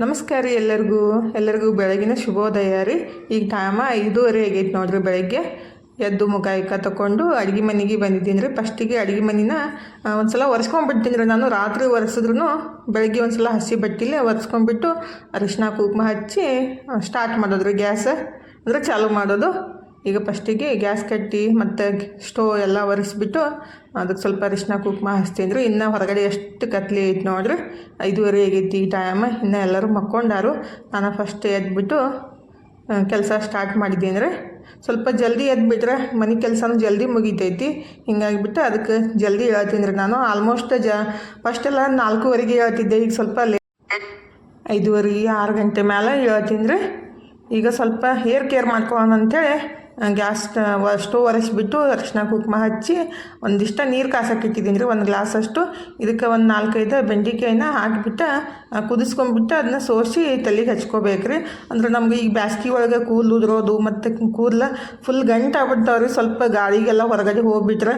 ನಮಸ್ಕಾರ ರೀ ಎಲ್ಲರಿಗೂ. ಎಲ್ಲರಿಗೂ ಬೆಳಗಿನ ಶುಭೋದಯ ರೀ. ಈಗ ಟೈಮ ಐದೂವರೆ ಆಗೈತೆ ನೋಡ್ರಿ ಬೆಳಗ್ಗೆ. ಎದ್ದು ಮುಖ ಇಕ್ಕ ತಗೊಂಡು ಅಡುಗೆ ಮನೆಗೆ ಬಂದಿದ್ದೀನಿ ರೀ. ಫಸ್ಟಿಗೆ ಅಡುಗೆ ಮನೆನ ಒಂದು ಸಲ ಒರೆಸ್ಕೊಂಡ್ಬಿಡ್ತೀನಿ ರೀ ನಾನು. ರಾತ್ರಿ ಒರೆಸಿದ್ರು ಬೆಳಗ್ಗೆ ಒಂದು ಸಲ ಹಸಿ ಬಟ್ಟಿಲೆ ಒರೆಸ್ಕೊಂಡ್ಬಿಟ್ಟು ಅರಿಶಿನ ಕುಂಕುಮ ಹಚ್ಚಿ ಸ್ಟಾರ್ಟ್ ಮಾಡೋದು ರೀ ಗ್ಯಾಸ್. ಅಂದರೆ ಚಾಲು ಮಾಡೋದು. ಈಗ ಫಸ್ಟಿಗೆ ಗ್ಯಾಸ್ ಕಟ್ಟಿ ಮತ್ತು ಸ್ಟೋವ್ ಎಲ್ಲ ಒರೆಸ್ಬಿಟ್ಟು ಅದಕ್ಕೆ ಸ್ವಲ್ಪ ಅರಿಶಿನ ಕುಂಕುಮ ಹಚ್ತೀನಿ ರೀ. ಇನ್ನು ಹೊರಗಡೆ ಎಷ್ಟು ಕತ್ಲಿ ಐತೆ ನೋಡ್ರಿ. ಐದುವರೆ ಆಗೈತಿ ಈ ಟೈಮ್ ಇನ್ನು ಎಲ್ಲರೂ ಮಕ್ಕೊಂಡಾರು. ನಾನು ಫಸ್ಟ್ ಎದ್ಬಿಟ್ಟು ಕೆಲಸ ಸ್ಟಾರ್ಟ್ ಮಾಡಿದ್ದೀನಿ ರೀ. ಸ್ವಲ್ಪ ಜಲ್ದಿ ಎದ್ಬಿಟ್ರೆ ಮನೆ ಕೆಲಸನೂ ಜಲ್ದಿ ಮುಗಿತೈತಿ. ಹಿಂಗಾಗಿಬಿಟ್ಟು ಅದಕ್ಕೆ ಜಲ್ದಿ ಹೇಳ್ತೀನಿ ರೀ ನಾನು. ಆಲ್ಮೋಸ್ಟ್ ಜ ಫಸ್ಟೆಲ್ಲ ನಾಲ್ಕೂವರೆಗೆ ಹೇಳ್ತಿದ್ದೆ. ಈಗ ಸ್ವಲ್ಪ ಲೇ ಐದೂವರೆ, ಆರು ಗಂಟೆ ಮೇಲೆ ಹೇಳ್ತೀನಿ ರೀ. ಈಗ ಸ್ವಲ್ಪ ಹೇರ್ ಕೇರ್ ಮಾಡ್ಕೊಳ್ಳೋಣ ಅಂತೇಳಿ ಗ್ಯಾಸ್ ಸ್ಟೋವ್ ಒರೆಸ್ಬಿಟ್ಟು ಅರಿಶಿನ ಕುಂಕುಮ ಹಚ್ಚಿ ಒಂದಿಷ್ಟ ನೀರು ಕಾಸಕ್ಕೆ ಇಟ್ಟಿದ್ದೀನಿ ರೀ, ಒಂದು ಗ್ಲಾಸ್ ಅಷ್ಟು. ಇದಕ್ಕೆ ಒಂದು ನಾಲ್ಕೈದು ಬೆಂಡಿಕಾಯಿನ ಹಾಕಿಬಿಟ್ಟು ಕುದಿಸ್ಕೊಂಡ್ಬಿಟ್ಟು ಅದನ್ನ ಸೋಸಿ ತಲೆಗೆ ಹಚ್ಕೋಬೇಕು ರೀ. ಅಂದ್ರೆ ನಮ್ಗೆ ಈಗ ಬ್ಯಾಸ್ಗೆ ಒಳಗೆ ಕೂದಲು ಉದುರೋದು ಮತ್ತು ಕೂದಲು ಫುಲ್ ಗಂಟು ಆಗ್ಬಿಡ್ತಾವ್ರಿ ಸ್ವಲ್ಪ ಗಾಳಿಗೆಲ್ಲ ಹೊರಗಡೆ ಹೋಗ್ಬಿಟ್ರೆ.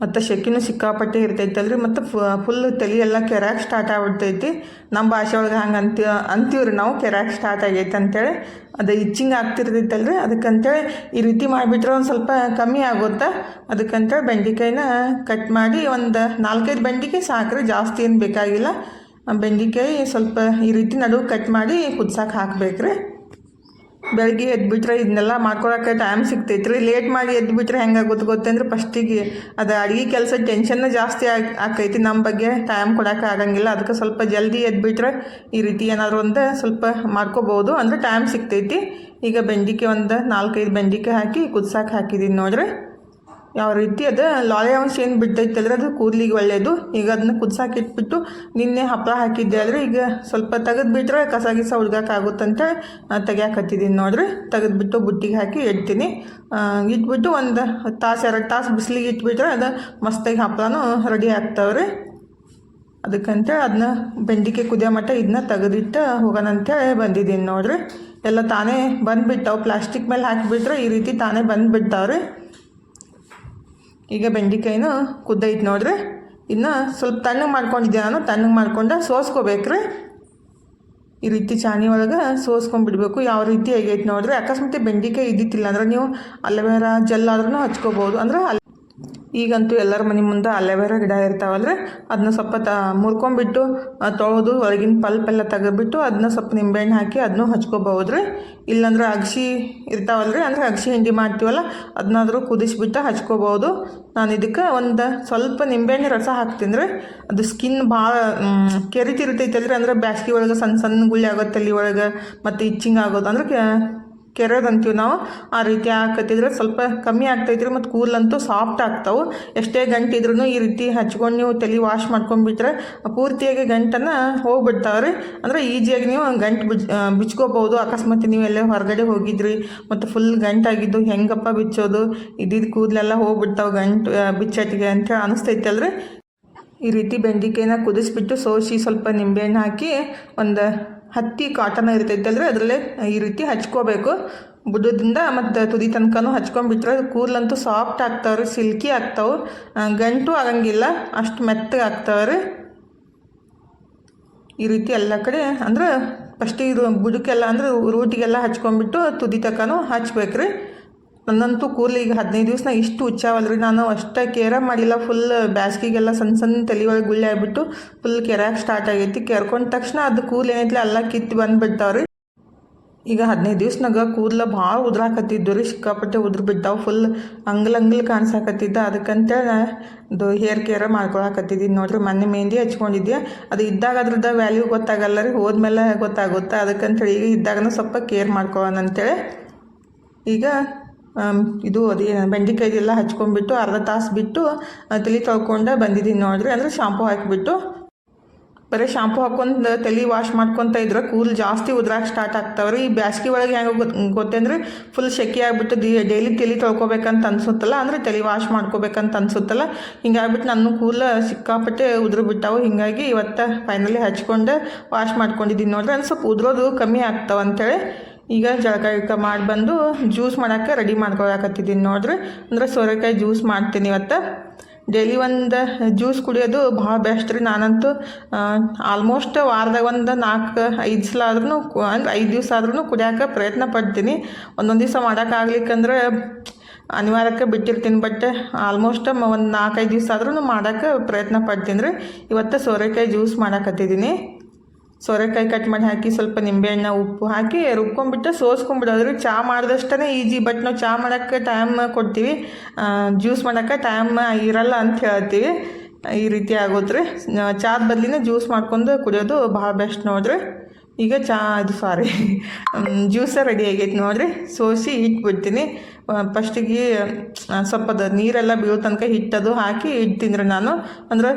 ಮತ್ತು ಶೆಕಿನೂ ಸಿಕ್ಕಾಪಟ್ಟೆ ಇರ್ತೈತಲ್ರಿ, ಮತ್ತು ಫುಲ್ ತಲೆ ಎಲ್ಲ ಕೆರಾಕ್ ಸ್ಟಾರ್ಟ್ ಆಗ್ಬಿಡ್ತೈತಿ. ನಮ್ಮ ಭಾಷೆ ಒಳಗೆ ಹಂಗೆ ಅಂತೀವಿ ಅಂತೀವ್ರಿ ನಾವು ಕೆರಾಕ್ ಸ್ಟಾರ್ಟ್ ಆಗೈತೆ ಅಂತೇಳಿ ಅದು ಇಚ್ಚಿಂಗ್ ಆಗ್ತಿರ್ತೈತಲ್ರಿ. ಅದಕ್ಕಂತೇಳಿ ಈ ರೀತಿ ಮಾಡಿಬಿಟ್ರೆ ಒಂದು ಸ್ವಲ್ಪ ಕಮ್ಮಿ ಆಗುತ್ತೆ. ಅದಕ್ಕಂತೇಳಿ ಬೆಂಡೆಕಾಯಿನ ಕಟ್ ಮಾಡಿ ಒಂದು ನಾಲ್ಕೈದು ಬೆಂಡೆಕಾಯಿ ಸಾಕ್ರಿ, ಜಾಸ್ತಿ ಏನು ಬೇಕಾಗಿಲ್ಲ. ಬೆಂಡೆಕಾಯಿ ಸ್ವಲ್ಪ ಈ ರೀತಿ ನಡುವೆ ಕಟ್ ಮಾಡಿ ಕುದ್ಸಕ್ಕೆ ಹಾಕ್ಬೇಕ್ರಿ. ಬೆಳಗ್ಗೆ ಎದ್ಬಿಟ್ರೆ ಇದನ್ನೆಲ್ಲ ಮಾಡ್ಕೊಳಕ್ಕೆ ಟೈಮ್ ಸಿಗ್ತೈತೆ ರೀ ಲೇಟ್ ಮಾಡಿ ಎದ್ಬಿಟ್ರೆ ಹೆಂಗಾಗುತ್ತೆ ಗೊತ್ತಂದ್ರೆ ಫಸ್ಟಿಗೆ ಅದು ಅಡುಗೆ ಕೆಲಸ ಟೆನ್ಷನ್ನ ಜಾಸ್ತಿ ಆಗಿ ಆಕೈತಿ ನಮ್ಮ ಬಗ್ಗೆ. ಟೈಮ್ ಕೊಡೋಕೆ ಆಗಂಗಿಲ್ಲ. ಅದಕ್ಕೆ ಸ್ವಲ್ಪ ಜಲ್ದಿ ಎದ್ಬಿಟ್ರೆ ಈ ರೀತಿ ಏನಾದರೂ ಒಂದು ಸ್ವಲ್ಪ ಮಾಡ್ಕೋಬೋದು. ಅಂದರೆ ಟೈಮ್ ಸಿಗ್ತೈತಿ. ಈಗ ಬೆಂಡಿಕೆ ಒಂದು ನಾಲ್ಕೈದು ಬೆಂಡಿಕೆ ಹಾಕಿ ಕುದ್ಸಕ್ಕೆ ಹಾಕಿದ್ದೀನಿ ನೋಡ್ರಿ. ಯಾವ ರೀತಿ ಅದು ಲಾಲೆ ಏನು ಬಿಡ್ತೈತಲ್ರಿ ಅದು ಕೂದಲಿಗೆ ಒಳ್ಳೆಯದು ಈಗ ಅದನ್ನ ಕುದ್ಸಾಕಿ ಇಟ್ಬಿಟ್ಟು ನಿನ್ನೆ ಹಪ್ಪಳ ಹಾಕಿದ್ದೆ ಆದರೆ ಈಗ ಸ್ವಲ್ಪ ತೆಗೆದ್ಬಿಟ್ರೆ ಕಸ ಗಿಸ ಹುಡ್ಗಕ್ಕಾಗುತ್ತಂತ ತೆಗಿಯಾಕತ್ತಿದ್ದೀನಿ ನೋಡ್ರಿ. ತೆಗೆದ್ಬಿಟ್ಟು ಬುಟ್ಟಿಗೆ ಹಾಕಿ ಇಡ್ತೀನಿ. ಇಟ್ಬಿಟ್ಟು ಒಂದು ತಾಸು, ಎರಡು ತಾಸು ಬಿಸಿಲಿಗೆ ಇಟ್ಬಿಟ್ರೆ ಅದು ಮಸ್ತಾಗಿ ಹಪ್ಪಳನೂ ರೆಡಿ ಆಗ್ತಾವ್ರಿ. ಅದಕ್ಕಂತೇಳಿ ಅದನ್ನ ಬೆಂಡಿಕೆ ಕುದಿಯೋ ಮಟ್ಟ ಇದನ್ನ ತೆಗೆದಿಟ್ಟು ಹೋಗೋಣ ಅಂತೇಳಿ ಬಂದಿದ್ದೀನಿ ನೋಡ್ರಿ. ಎಲ್ಲ ತಾನೇ ಬಂದುಬಿಟ್ಟವು. ಪ್ಲಾಸ್ಟಿಕ್ ಮೇಲೆ ಹಾಕಿಬಿಟ್ರೆ ಈ ರೀತಿ ತಾನೇ ಬಂದುಬಿಡ್ತಾವ್ರಿ ಈಗ ಬೆಂಡೆಕಾಯಿನೂ ಕುದ್ದೈತೆ ನೋಡ್ರಿ. ಇನ್ನು ಸ್ವಲ್ಪ ತಣ್ಣಗೆ ಮಾಡ್ಕೊಂಡಿದ್ದೆ ನಾನು. ತಣ್ಣಗೆ ಮಾಡ್ಕೊಂಡು ಸೋಸ್ಕೋಬೇಕ್ರಿ. ಈ ರೀತಿ ಚಾಣಿ ಒಳಗೆ ಸೋಸ್ಕೊಂಡ್ಬಿಡ್ಬೇಕು ಯಾವ ರೀತಿ ಆಗೈತೆ ನೋಡ್ರಿ. ಅಕಸ್ಮಾತ್ ಬೆಂಡೆಕಾಯಿ ಇದ್ದಿತ್ತಿಲ್ಲ ಅಂದ್ರೆ ನೀವು ಅಲ್ಲವೇರ ಜೆಲ್ ಆದ್ರೂ ಹಚ್ಕೋಬೋದು. ಅಂದ್ರೆ ಈಗಂತೂ ಎಲ್ಲರ ಮನೆ ಮುಂದೆ ಅಲೋವೆರಾ ಗಿಡ ಇರ್ತಾವಲ್ರಿ? ಅದನ್ನ ಸ್ವಲ್ಪ ತ ಮುರ್ಕೊಂಬಿಟ್ಟು ತೊಳೆದು ಒಳಗಿನ ಪಲ್ಪ್ ಎಲ್ಲ ತೆಗೆದ್ಬಿಟ್ಟು ಅದನ್ನ ಸ್ವಲ್ಪ ನಿಂಬೆಹಣ್ಣು ಹಾಕಿ ಅದನ್ನೂ ಹಚ್ಕೋಬಹುದು ರೀ ಇಲ್ಲಾಂದ್ರೆ ಅಗಸಿ ಇರ್ತಾವಲ್ರಿ? ಅಂದ್ರೆ ಅಗಸಿ ಹಿಂಡಿ ಮಾಡ್ತೀವಲ್ಲ ಅದನ್ನಾದರೂ ಕುದಿಸ್ಬಿಟ್ಟು ಹಚ್ಕೋಬೋದು ನಾನು ಇದಕ್ಕೆ ಒಂದು ಸ್ವಲ್ಪ ನಿಂಬೆಹಣ್ಣು ರಸ ಹಾಕ್ತೀನಿ ರೀ ಅದು ಸ್ಕಿನ್ ಭಾಳ ಕೆರಿತಿರ್ತೈತಲ್ರಿ ಅಂದ್ರೆ ಬ್ಯಾಸ್ಗೆ ಒಳಗೆ ಸಣ್ಣ ಸಣ್ಣ ಗುಳ್ಳಿ ಆಗುತ್ತೆ ತಲೆ ಒಳಗೆ ಮತ್ತು ಇಚ್ಚಿಂಗ್ ಆಗೋದು, ಅಂದ್ರೆ ಕೆರೆಯೋದು ಅಂತೀವಿ ನಾವು ಆ ರೀತಿ ಹಾಕತ್ತಿದ್ರೆ ಸ್ವಲ್ಪ ಕಮ್ಮಿ ಆಗ್ತೈತ್ರಿ, ಮತ್ತು ಕೂದಲಂತೂ ಸಾಫ್ಟ್ ಆಗ್ತಾವೆ. ಎಷ್ಟೇ ಗಂಟು ಇದ್ರೂ ಈ ರೀತಿ ಹಚ್ಕೊಂಡು ನೀವು ತಲೆ ವಾಶ್ ಮಾಡ್ಕೊಂಡ್ಬಿಟ್ರೆ ಪೂರ್ತಿಯಾಗಿ ಗಂಟನ್ನು ಹೋಗ್ಬಿಡ್ತಾವ್ರಿ. ಅಂದರೆ ಈಜಿಯಾಗಿ ನೀವು ಗಂಟು ಬಿಚ್ ಬಿಚ್ಕೋಬೋದು ಅಕಸ್ಮಾತ್ ನೀವು ಎಲ್ಲೇ ಹೊರಗಡೆ ಹೋಗಿದ್ರಿ, ಮತ್ತು ಫುಲ್ ಗಂಟಾಗಿದ್ದು ಹೆಂಗಪ್ಪ ಬಿಚ್ಚೋದು? ಇದ್ದಿದ್ದು ಕೂದಲೆಲ್ಲ ಹೋಗ್ಬಿಡ್ತಾವೆ ಗಂಟು ಬಿಚ್ಚಟ್ಟಿಗೆ ಅಂತ ಅನಿಸ್ತೈತಲ್ರಿ. ಈ ರೀತಿ ಬೆಂಡೆಕಾಯಿನ ಕುದಿಸ್ಬಿಟ್ಟು ಸೋಸಿ ಸ್ವಲ್ಪ ನಿಂಬೆಹಣ್ಣು ಹಾಕಿ ಒಂದು ಹತ್ತಿ ಕಾಟನ್ ಇರ್ತೈತಲ್ರಿ ಅದರಲ್ಲೇ ಈ ರೀತಿ ಹಚ್ಕೋಬೇಕು. ಬುಡದಿಂದ ಮತ್ತು ತುದಿ ತನಕನೂ ಹಚ್ಕೊಂಡ್ಬಿಟ್ರೆ ಕೂದಲಂತೂ ಸಾಫ್ಟ್ ಆಗ್ತಾವ್ರಿ ಸಿಲ್ಕಿ ಆಗ್ತಾವೆ. ಗಂಟು ಆಗಂಗಿಲ್ಲ, ಅಷ್ಟು ಮೆತ್ತಗೆ ಆಗ್ತಾವ್ರಿ. ಈ ರೀತಿ ಎಲ್ಲ ಕಡೆ ಅಂದ್ರೆ ಫಸ್ಟಿಗೆ ಬುಡಕ್ಕೆಲ್ಲ ಅಂದ್ರೆ ರೂಟಿಗೆಲ್ಲ ಹಚ್ಕೊಂಡ್ಬಿಟ್ಟು ತುದಿ ತನಕನೂ ಹಚ್ಬೇಕ್ರಿ. ನನ್ನಂತೂ ಕೂದಲು ಈಗ ಹದಿನೈದು ದಿವಸ ಇಷ್ಟು ಹುಚ್ಚಾವಲ್ರಿ. ನಾನು ಅಷ್ಟೇ ಕೇರ ಮಾಡಿಲ್ಲ. ಫುಲ್ ಬ್ಯಾಸ್ಗಿಗೆಲ್ಲ ಸಣ್ಣ ಸಣ್ಣ ತಲೆ ಒಳಗೆ ಗುಳ್ಳೆ ಆಗಿಬಿಟ್ಟು ಫುಲ್ ಕೆರಾಕ್ ಸ್ಟಾರ್ಟ್ ಆಗೈತಿ. ಕೆರ್ಕೊಂಡ ತಕ್ಷಣ ಅದು ಕೂದಲು ಏನೈತಿ ಎಲ್ಲ ಕಿತ್ತು ಬಂದುಬಿಡ್ತಾವ್ರಿ. ಈಗ ಹದಿನೈದು ದಿವ್ಸನಾಗ ಕೂದಲ ಭಾಳ ಉದ್ರಾಕತ್ತಿದ್ದು ರೀ ಸಿಕ್ಕಾಪಟ್ಟೆ ಉದ್ರ ಬಿದ್ದಾವೆ ಫುಲ್ ಅಂಗ್ಲ್ ಅಂಗ್ಲ್ ಕಾಣಿಸಾಕತ್ತಿದ್ದ. ಅದಕ್ಕಂತೇಳಿ ಅದು ಹೇರ್ ಕೇರ ಮಾಡ್ಕೊಳಕತ್ತಿದ್ದೀನಿ ನೋಡ್ರಿ. ಮೊನ್ನೆ ಮೆಹಂದಿ ಹಚ್ಕೊಂಡಿದ್ದೆ ಅದು ಇದ್ದಾಗ ಅದ್ರದ್ದು ವ್ಯಾಲ್ಯೂ ಗೊತ್ತಾಗಲ್ಲ ರೀ. ಹೋದ್ಮೇಲೆ ಗೊತ್ತಾಗುತ್ತೆ. ಅದಕ್ಕಂತೇಳಿ ಈಗ ಇದ್ದಾಗನೂ ಸ್ವಲ್ಪ ಕೇರ್ ಮಾಡ್ಕೊಳ್ಳೋಣ ಅಂತೇಳಿ ಈಗ ಇದು ಅದೇ ಬೆಂಡೆಕಾಯಿದೆಲ್ಲ ಹಚ್ಕೊಂಡ್ಬಿಟ್ಟು ಅರ್ಧ ತಾಸು ಬಿಟ್ಟು ತಲೆ ತೊಳ್ಕೊಂಡು ಬಂದಿದ್ದೀನಿ ನೋಡಿರಿ ಅಂದರೆ ಶಾಂಪೂ ಹಾಕಿಬಿಟ್ಟು. ಬರೀ ಶಾಂಪು ಹಾಕೊಂಡು ತಲೆ ವಾಶ್ ಮಾಡ್ಕೊತ ಇದ್ರೆ ಕೂದಲು ಜಾಸ್ತಿ ಉದ್ರಾಕ್ ಸ್ಟಾರ್ಟ್ ಆಗ್ತಾವ್ರಿ. ಈ ಬ್ಯಾಸ್ಗೆ ಒಳಗೆ ಹೆಂಗೆ ಗೊತ್ತಂದ್ರೆ ಫುಲ್ ಶೆಕೆ ಆಗಿಬಿಟ್ಟು ದಿ ಡೈಲಿ ತಲೆ ತೊಳ್ಕೊಬೇಕಂತ ಅನ್ಸುತ್ತಲ್ಲ, ಅಂದರೆ ತಲೆ ವಾಶ್ ಮಾಡ್ಕೋಬೇಕಂತ ಅನ್ಸುತ್ತಲ್ಲ. ಹಿಂಗಾಗ್ಬಿಟ್ಟು ನನ್ನ ಕೂದಲು ಸಿಕ್ಕಾಪಟ್ಟೆ ಉದುರು ಬಿಟ್ಟಾವು ಹಿಂಗಾಗಿ ಇವತ್ತು ಫೈನಲಿ ಹಚ್ಕೊಂಡು ವಾಶ್ ಮಾಡ್ಕೊಂಡಿದ್ದೀನಿ ನೋಡ್ರಿ. ಅಂದ್ರೆ ಸ್ವಲ್ಪ ಉದ್ರೋದು ಕಮ್ಮಿ ಆಗ್ತಾವ ಅಂತೇಳಿ ಈಗ ಜಳಕ ಗಿಳಕ ಮಾಡಿ ಬಂದು ಜ್ಯೂಸ್ ಮಾಡೋಕ್ಕೆ ರೆಡಿ ಮಾಡ್ಕೊಳಕತ್ತಿದ್ದೀನಿ ನೋಡ್ರಿ. ಅಂದರೆ ಸೋರೆಕಾಯಿ ಜ್ಯೂಸ್ ಮಾಡ್ತೀನಿ ಇವತ್ತು. ಡೈಲಿ ಒಂದು ಜ್ಯೂಸ್ ಕುಡಿಯೋದು ಭಾಳ ಬೆಸ್ಟ್ ರೀ. ನಾನಂತೂ ಆಲ್ಮೋಸ್ಟ್ ವಾರದಾಗ ಒಂದು ನಾಲ್ಕು, ಐದು ಸಲ ಆದ್ರೂ ಅಂದ್ರೆ ಐದು ದಿವಸ ಆದ್ರೂ ಕುಡಿಯೋಕೆ ಪ್ರಯತ್ನ ಪಡ್ತೀನಿ. ಒಂದೊಂದು ದಿವಸ ಮಾಡೋಕ್ಕಾಗ್ಲಿಕ್ಕಂದ್ರೆ ಅನಿವಾರ್ಯಕ್ಕೆ ಬಿಟ್ಟಿರ್ತೀನಿ ಬಟ್ ಆಲ್ಮೋಸ್ಟ್ ಒಂದು ನಾಲ್ಕೈದು ದಿವಸ ಆದ್ರೂ ಮಾಡೋಕ್ಕೆ ಪ್ರಯತ್ನ ಪಡ್ತೀನಿ ರೀ. ಇವತ್ತು ಸೋರೆಕಾಯಿ ಜ್ಯೂಸ್ ಮಾಡಕತ್ತಿದ್ದೀನಿ. ಸೋರೆಕಾಯಿ ಕಟ್ ಮಾಡಿ ಹಾಕಿ ಸ್ವಲ್ಪ ನಿಂಬೆಹಣ್ಣು, ಉಪ್ಪು ಹಾಕಿ ರುಬ್ಕೊಂಡ್ಬಿಟ್ಟು ಸೋಸ್ಕೊಂಡ್ಬಿಡೋದ್ರಿ ಚಹಾ ಮಾಡಿದಷ್ಟೇ ಈಜಿ ಬಟ್ ನಾವು ಚಹಾ ಮಾಡೋಕ್ಕೆ ಟೈಮ್ ಕೊಡ್ತೀವಿ. ಜ್ಯೂಸ್ ಮಾಡೋಕ್ಕೆ ಟೈಮ್ ಇರಲ್ಲ ಅಂತ ಹೇಳ್ತೀವಿ. ಈ ರೀತಿ ಆಗೋದ್ರಿ ಚಹಾದ ಬದಲಿನ ಜ್ಯೂಸ್ ಮಾಡ್ಕೊಂಡು ಕುಡಿಯೋದು ಭಾಳ ಬೆಸ್ಟ್ ನೋಡ್ರಿ. ಈಗ ಚಹಾ ಇದು ಸಾರಿ ಜ್ಯೂಸ ರೆಡಿ ಆಗೈತೆ ನೋಡಿರಿ. ಸೋಸಿ ಇಟ್ಬಿಡ್ತೀನಿ. ಫಸ್ಟಿಗೆ ಸ್ವಲ್ಪ ನೀರೆಲ್ಲ ಬೀಳೋ ತನಕ ಹಿಟ್ಟದು ಹಾಕಿ ಇಡ್ತೀನಿ ತಿಂದರೆ ನಾನು ಅಂದ್ರೆ